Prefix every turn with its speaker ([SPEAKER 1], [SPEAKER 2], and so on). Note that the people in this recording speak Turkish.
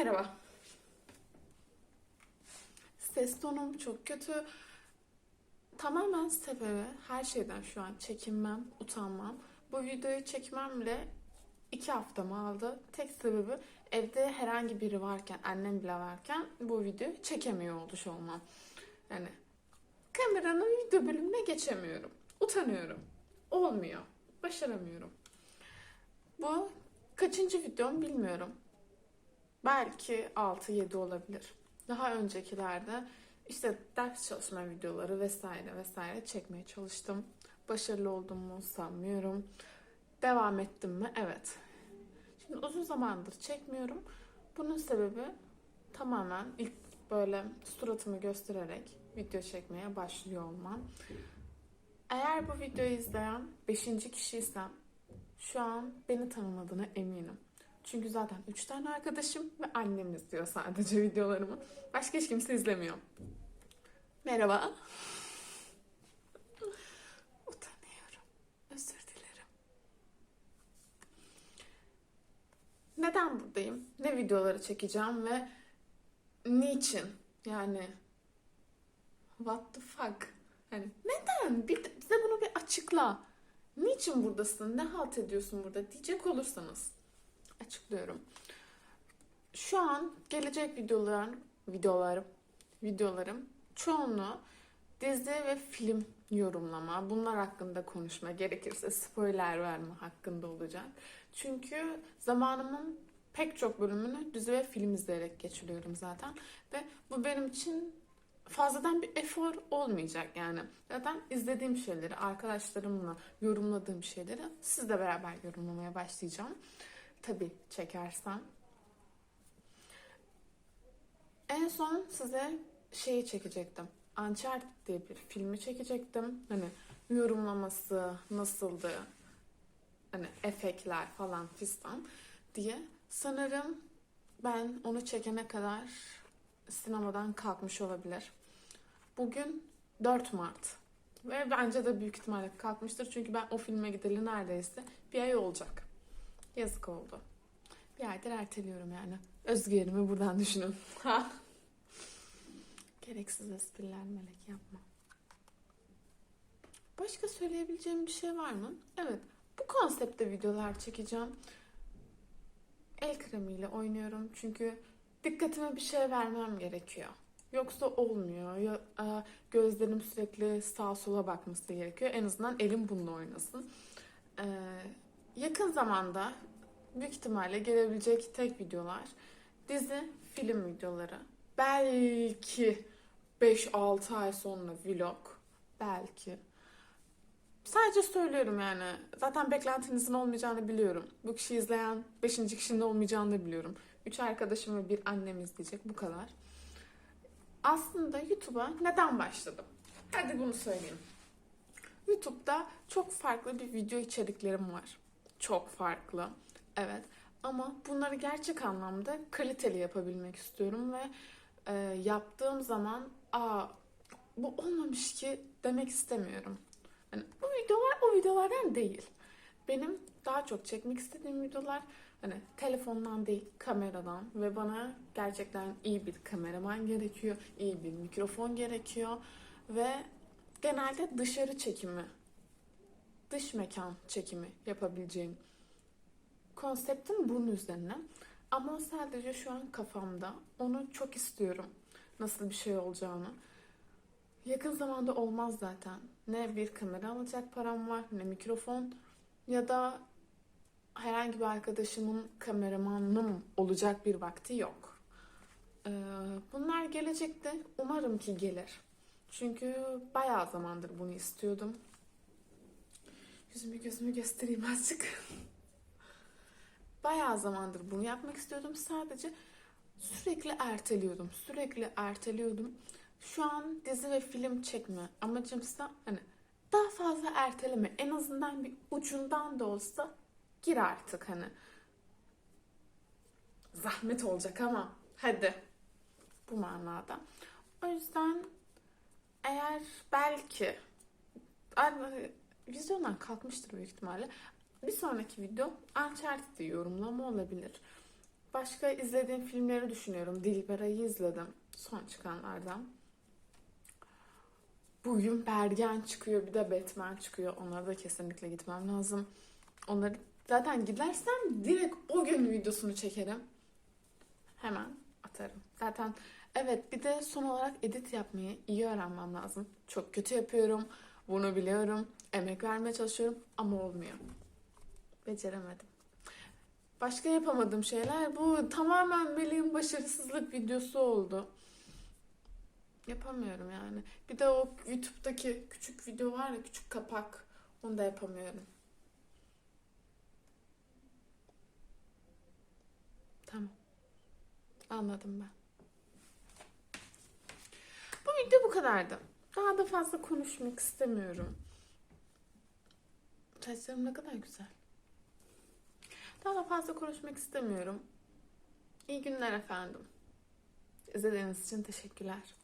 [SPEAKER 1] Merhaba. Ses tonum çok kötü. Tamamen sebebi her şeyden şu an çekinmem, utanmam. Bu videoyu çekmem bile iki haftamı aldı. Tek sebebi evde herhangi biri varken, annem bile varken bu videoyu çekemiyor olmuş olmam. Yani kameranın video bölümüne geçemiyorum. Utanıyorum. Olmuyor. Başaramıyorum. Bu kaçıncı videom bilmiyorum. Belki 6-7 olabilir. Daha öncekilerde işte ders çalışma videoları vesaire vesaire çekmeye çalıştım. Başarılı oldum mu sanmıyorum. Devam ettim mi? Evet. Şimdi uzun zamandır çekmiyorum. Bunun sebebi tamamen ilk böyle suratımı göstererek video çekmeye başlıyor olmam. Eğer bu videoyu izleyen 5. kişiysem şu an beni tanımadığına eminim. Çünkü zaten 3 tane arkadaşım ve annem izliyor sadece videolarımı. Başka hiç kimse izlemiyor. Merhaba. Utanıyorum. Özür dilerim. Neden buradayım? Ne videoları çekeceğim ve niçin? Yani what the fuck? Hani neden? Bir, bize bunu bir açıkla. Niçin buradasın? Ne halt ediyorsun burada? Diyecek olursanız açıklıyorum. Şu an gelecek videolar, videolarım, videolarım çoğunluğu dizi ve film yorumlama, bunlar hakkında konuşma, gerekirse spoiler verme hakkında olacak. Çünkü zamanımın pek çok bölümünü dizi ve film izleyerek geçiriyorum zaten. Ve bu benim için fazladan bir efor olmayacak yani. Zaten izlediğim şeyleri, arkadaşlarımla yorumladığım şeyleri sizle beraber yorumlamaya başlayacağım. Tabii çekersem. En son size şeyi çekecektim. Uncharted diye bir filmi çekecektim. Hani yorumlaması nasıldı, hani efektler falan fistan diye. Sanırım ben onu çekene kadar sinemadan kalkmış olabilir. Bugün 4 Mart. Ve bence de büyük ihtimalle kalkmıştır. Çünkü ben o filme gideli neredeyse bir ay olacak. Yazık oldu. Bir aydır erteliyorum yani. Özgürlüğümü buradan düşünün. Gereksiz espriler melek yapma. Başka söyleyebileceğim bir şey var mı? Evet. Bu konseptte videolar çekeceğim. El kremiyle oynuyorum. Çünkü dikkatime bir şey vermem gerekiyor. Yoksa olmuyor. Ya, e, gözlerim sürekli sağa sola bakması gerekiyor. En azından elim bununla oynasın. E, yakın zamanda büyük ihtimalle gelebilecek tek videolar dizi, film videoları. Belki 5-6 ay sonra vlog. Belki. Sadece söylüyorum yani. Zaten beklentinizin olmayacağını biliyorum. Bu kişi izleyen 5. kişinin olmayacağını da biliyorum. 3 arkadaşım ve bir annem izleyecek. Bu kadar. Aslında YouTube'a neden başladım? Hadi bunu söyleyeyim. YouTube'da çok farklı bir video içeriklerim var. Çok farklı. Evet. Ama bunları gerçek anlamda kaliteli yapabilmek istiyorum ve e, yaptığım zaman aa bu olmamış ki demek istemiyorum. Yani bu videolar o videolardan değil. Benim daha çok çekmek istediğim videolar hani telefondan değil kameradan ve bana gerçekten iyi bir kameraman gerekiyor, iyi bir mikrofon gerekiyor ve genelde dışarı çekimi, dış mekan çekimi yapabileceğim konseptim bunun üzerine. Ama sadece şu an kafamda. Onu çok istiyorum. Nasıl bir şey olacağını. Yakın zamanda olmaz zaten. Ne bir kamera alacak param var, ne mikrofon ya da herhangi bir arkadaşımın kameramanım olacak bir vakti yok. Ee, bunlar gelecekte umarım ki gelir. Çünkü bayağı zamandır bunu istiyordum. Yüzümü gözümü göstereyim azıcık. bayağı zamandır bunu yapmak istiyordum. Sadece sürekli erteliyordum. Sürekli erteliyordum. Şu an dizi ve film çekme amacımsa hani daha fazla erteleme. En azından bir ucundan da olsa gir artık hani. Zahmet olacak ama hadi. Bu manada. O yüzden eğer belki vizyondan kalkmıştır büyük ihtimalle. Bir sonraki video Uncharted'ı yorumlama olabilir. Başka izlediğim filmleri düşünüyorum. Dilbera'yı izledim. Son çıkanlardan. Bugün Bergen çıkıyor. Bir de Batman çıkıyor. Onlara da kesinlikle gitmem lazım. Onları zaten gidersem direkt o gün videosunu çekerim. Hemen atarım. Zaten evet bir de son olarak edit yapmayı iyi öğrenmem lazım. Çok kötü yapıyorum. Bunu biliyorum. Emek vermeye çalışıyorum ama olmuyor. Beceremedim. Başka yapamadığım şeyler bu tamamen Melih'in başarısızlık videosu oldu. Yapamıyorum yani. Bir de o YouTube'daki küçük video var ya küçük kapak. Onu da yapamıyorum. Tamam. Anladım ben. Bu video bu kadardı. Daha da fazla konuşmak istemiyorum. Saçlarım ne kadar güzel. Daha da fazla konuşmak istemiyorum. İyi günler efendim. İzlediğiniz için teşekkürler.